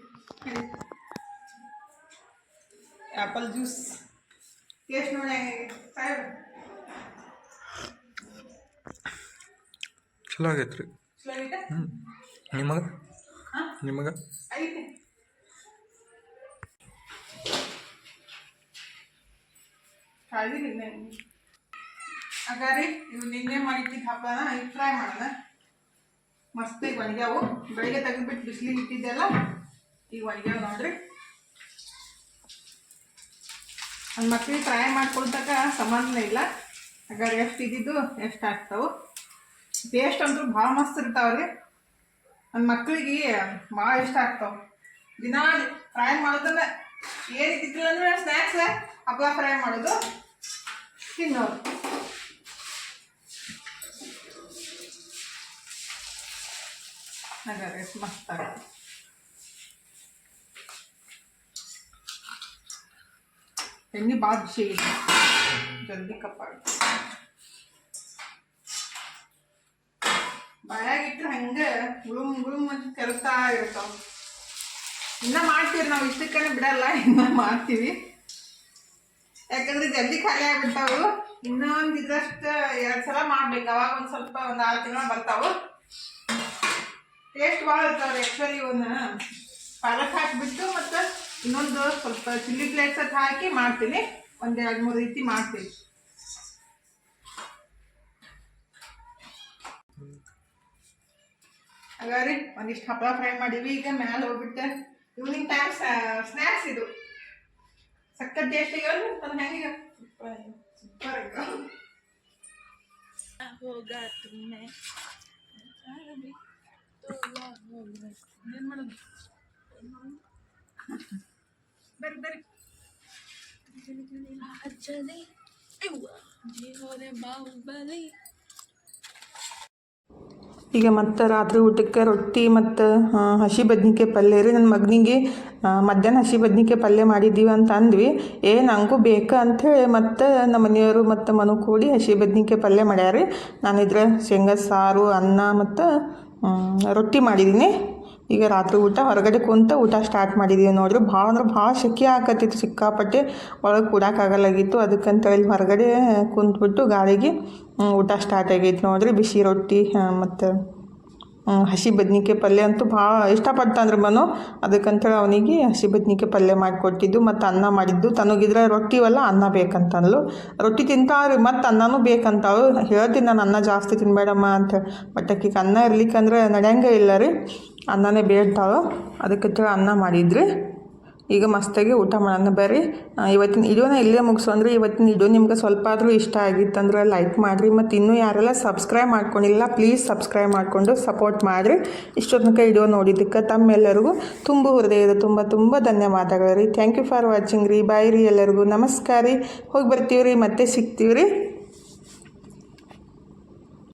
ಆ್ಯಪಲ್ ಜ್ಯೂಸ್ ಟೇಸ್ಟ್ ನೋಡಿ ಸಾಹೇಬ್ ಚಲೋ ಆಗೈತೆ ರೀ. ಚಲೋ ಆಗೈತೆ? ಹ್ಞೂ ನಿಮಗೆ? ನಿಮಗೆ? ಹಾಗಾರಿ ಇವು ನಿನ್ನೆ. ಮಾಡಿದ್ದ ಹಬ್ಬನ ಈಗ ಫ್ರೈ ಮಾಡೋಣ. ಮಸ್ತ್ ಈಗ ಒಣಗ್ಯಾವು. ಬೆಳಿಗ್ಗೆ ತೆಗೆದ್ಬಿಟ್ಟು ಬಿಸಿಲಿಗೆ ಇಟ್ಟಿದ್ದೆಲ್ಲ ಈಗ ಒಣಗ್ಯಾವ ನೋಡ್ರಿ. ನನ್ನ ಮಕ್ಳಿಗೆ ಫ್ರೈ ಮಾಡ್ಕೊಳ್ತಕ್ಕ ಸಂಬಂಧನೇ ಇಲ್ಲ. ಹಾಗಾದ್ರೆ ಎಷ್ಟು ಇದ್ದಿದ್ದು ಎಷ್ಟು ಆಗ್ತಾವು. ಟೇಸ್ಟ್ ಅಂತೂ ಭಾಳ ಮಸ್ತ್ ಇರ್ತಾವ್ರಿ. ನನ್ನ ಮಕ್ಕಳಿಗೆ ಭಾಳ ಇಷ್ಟ ಆಗ್ತಾವ. ದಿನ ಫ್ರೈ ಮಾಡೋದನ್ನ ಏನು ಇದ್ದಿಲ್ಲ ಅಂದ್ರೆ ಸ್ನ್ಯಾಕ್ಸ್ ಹಪ್ಪಳ ಫ್ರೈ ಮಾಡೋದು. ತಿನ್ನೋದು. ಹಾಗಾದ್ರೆ ಮಸ್ತ್ ಆಗುತ್ತೆ. ಎಣ್ಣೆ ಭಾಳ ಜಲ್ದಿ ಕಪ್ಪಾಗುತ್ತೆ. ಬಾಯಾಗಿಟ್ರೆ ಹಂಗೆ ಗುಳುಮ್ ಗುಳುಮ್ ಅಂತ ಕೆಲ್ತಾ ಇರ್ತಾವ ಇನ್ನ ಮಾಡ್ತೀವಿ ನಾವು ಇಷ್ಟಕ್ಕನೆ ಬಿಡಲ್ಲ, ಇನ್ನ ಮಾಡ್ತೀವಿ. ಯಾಕಂದ್ರೆ ಜಲ್ದಿ ಖಾಲಿ ಆಗ್ಬಿಡ್ತಾವು. ಇನ್ನೊಂದು ಇದಷ್ಟು ಎರಡು ಸಲ ಮಾಡ್ಬೇಕು, ಅವಾಗ ಒಂದು ಸ್ವಲ್ಪ ಒಂದು ಆರು ತಿಂಗಳ ಬರ್ತಾವು. ಟೇಸ್ಟ್ ಭಾಳ ಇರ್ತಾವ್ರಿ ಆ್ಯಕ್ಚುಲಿ ಇವನ್ನ ಪಾಲಕ್ ಹಾಕಿಬಿಟ್ಟು ಮತ್ತು ಇನ್ನೊಂದು ಸ್ವಲ್ಪ ಚಿಲ್ಲಿ ಫ್ಲೇಕ್ಸ್ ಹಾಕಿ ಮಾಡ್ತೀನಿ. ಒಂದು ಎರಡು ಮೂರು ರೀತಿ ಮಾಡ್ತೀನಿ. ಹಾಗಾದ್ರೆ ಒಂದಿಷ್ಟು ಹಪ್ಪಳ ಫ್ರೈ ಮಾಡೀವಿ ಈಗ ಮ್ಯಾಲೆ ಹೋಗ್ಬಿಟ್ಟು. ಈವ್ನಿಂಗ್ ಟೈಮ್ ಸ್ನ್ಯಾಕ್ಸ್ ಇದು. ಸಕ್ಕತ್ ಟೇಸ್ಟ್ ತನ್ನ ಹೆಂಗೆ? ಸೂಪರ್ ಹೋಗ ತುಮ್ಮೆ. ಏನು ಮಾಡೋದು? ಬರ್ರಿ ಬರ್ರಿ ಅಜ್ಜಲಿ ಜೀವನೆ ಬಾಹುಬಲಿ. ಈಗ ಮತ್ತೆ ರಾತ್ರಿ ಊಟಕ್ಕೆ ರೊಟ್ಟಿ ಮತ್ತು ಹಸಿ ಬದ್ನಿಕಾಯಿ ಪಲ್ಯ ರೀ. ನನ್ನ ಮಗನಿಗೆ ಮಧ್ಯಾಹ್ನ ಹಸಿ ಬದ್ನಿಕಾಯಿ ಪಲ್ಯ ಮಾಡಿದ್ದೀವಿ ಅಂತ ಅಂದ್ವಿ. ಏ ನನಗೂ ಬೇಕಾ ಅಂಥೇಳಿ ಮತ್ತು ನಮ್ಮ ಮನೆಯವರು ಮತ್ತು ಮನು ಕೂಡಿ ಹಸಿ ಬದ್ನಿಕಾಯಿ ಪಲ್ಯ ಮಾಡ್ಯಾರ. ನಾನು ಇದ್ರ ಶೇಂಗಾ, ಸಾರು, ಅನ್ನ ಮತ್ತು ರೊಟ್ಟಿ ಮಾಡಿದ್ದೀನಿ. ಈಗ ರಾತ್ರಿ ಊಟ, ಹೊರಗಡೆ ಕುಂತ ಊಟ ಸ್ಟಾರ್ಟ್ ಮಾಡಿದ್ದೀವಿ ನೋಡ್ರಿ. ಭಾಳ ಅಂದ್ರೆ ಭಾಳ ಸೆಕೆ ಹಾಕತ್ತಿತ್ತು ಸಿಕ್ಕಾಪಟ್ಟೆ ಒಳಗೆ ಕೂಡಕ್ಕಾಗಲ್ಲಾಗಿತ್ತು. ಅದಕ್ಕಂತೇಳಿ ಹೊರಗಡೆ ಕುಂತ್ಬಿಟ್ಟು ಗಾಳಿಗೆ ಊಟ ಸ್ಟಾರ್ಟ್ ಆಗೈತೆ ನೋಡ್ರಿ. ಬಿಸಿ ರೊಟ್ಟಿ ಮತ್ತು ಹಸಿ ಬದ್ನಿಕಾಯಿ ಪಲ್ಯ ಅಂತೂ ಭಾಳ ಇಷ್ಟಪಡ್ತಾನ್ರಿ ಮನು. ಅದಕ್ಕಂತೇಳಿ ಅವನಿಗೆ ಹಸಿ ಬದ್ನಿಕಾಯಿ ಪಲ್ಯ ಮಾಡಿಕೊಟ್ಟಿದ್ದು. ಮತ್ತು ಅನ್ನ ಮಾಡಿದ್ದು. ತನಗಿದ್ರೆ ರೊಟ್ಟಿವಲ್ಲ ಅನ್ನ ಬೇಕಂತಂದ್ಲು. ರೊಟ್ಟಿ ತಿಂತಾವ್ರಿ, ಮತ್ತು ಅನ್ನನೂ ಬೇಕಂತಾವು. ಹೇಳ್ತೀನಿ ನಾನು, ಅನ್ನ ಜಾಸ್ತಿ ತಿನ್ಬೇಡಮ್ಮ ಅಂತ. ಬಟ್ ಅಕ್ಕಿಗೆ ಅನ್ನ ಇರ್ಲಿಕ್ಕಂದ್ರೆ ನಡೆಯಂಗೆ ಇಲ್ಲ ರೀ. ಅನ್ನನೇ ಬೇಡ್ತಾಳೋ? ಅದಕ್ಕೆ ಅನ್ನ ಮಾಡಿದ್ರಿ? ಈಗ ಮಸ್ತಾಗಿ ಊಟ ಮಾಡೋಣ ಬರ್ರಿ. ಇವತ್ತಿನ ವಿಡಿಯೋನ ಇಲ್ಲೇ ಮುಗಿಸೋಣ್ರಿ ಇವತ್ತಿನ ವಿಡಿಯೋ ನಿಮ್ಗೆ ಸ್ವಲ್ಪ ಆದರೂ ಇಷ್ಟ ಆಗಿತ್ತಂದ್ರೆ ಲೈಕ್ ಮಾಡಿರಿ. ಮತ್ತು ಇನ್ನೂ ಯಾರೆಲ್ಲ ಸಬ್ಸ್ಕ್ರೈಬ್ ಮಾಡ್ಕೊಂಡಿಲ್ಲ ಪ್ಲೀಸ್ ಸಬ್ಸ್ಕ್ರೈಬ್ ಮಾಡಿಕೊಂಡು ಸಪೋರ್ಟ್ ಮಾಡಿರಿ. ಇಷ್ಟೊತ್ತನಕ ತನಕ ವಿಡಿಯೋ ನೋಡಿದ್ದಕ್ಕೆ ತಮ್ಮೆಲ್ಲರಿಗೂ ತುಂಬ ಹೃದಯದ ತುಂಬ ತುಂಬ ಧನ್ಯವಾದಗಳು ರೀ. ಥ್ಯಾಂಕ್ ಯು ಫಾರ್ ವಾಚಿಂಗ್ ರೀ. ಬಾಯ್ ರೀ ಎಲ್ಲರಿಗೂ. ನಮಸ್ಕಾರ ರೀ. ಹೋಗಿ ಬರ್ತೀವಿ ರೀ ಮತ್ತೆ ಸಿಗ್ತೀವಿ ರೀ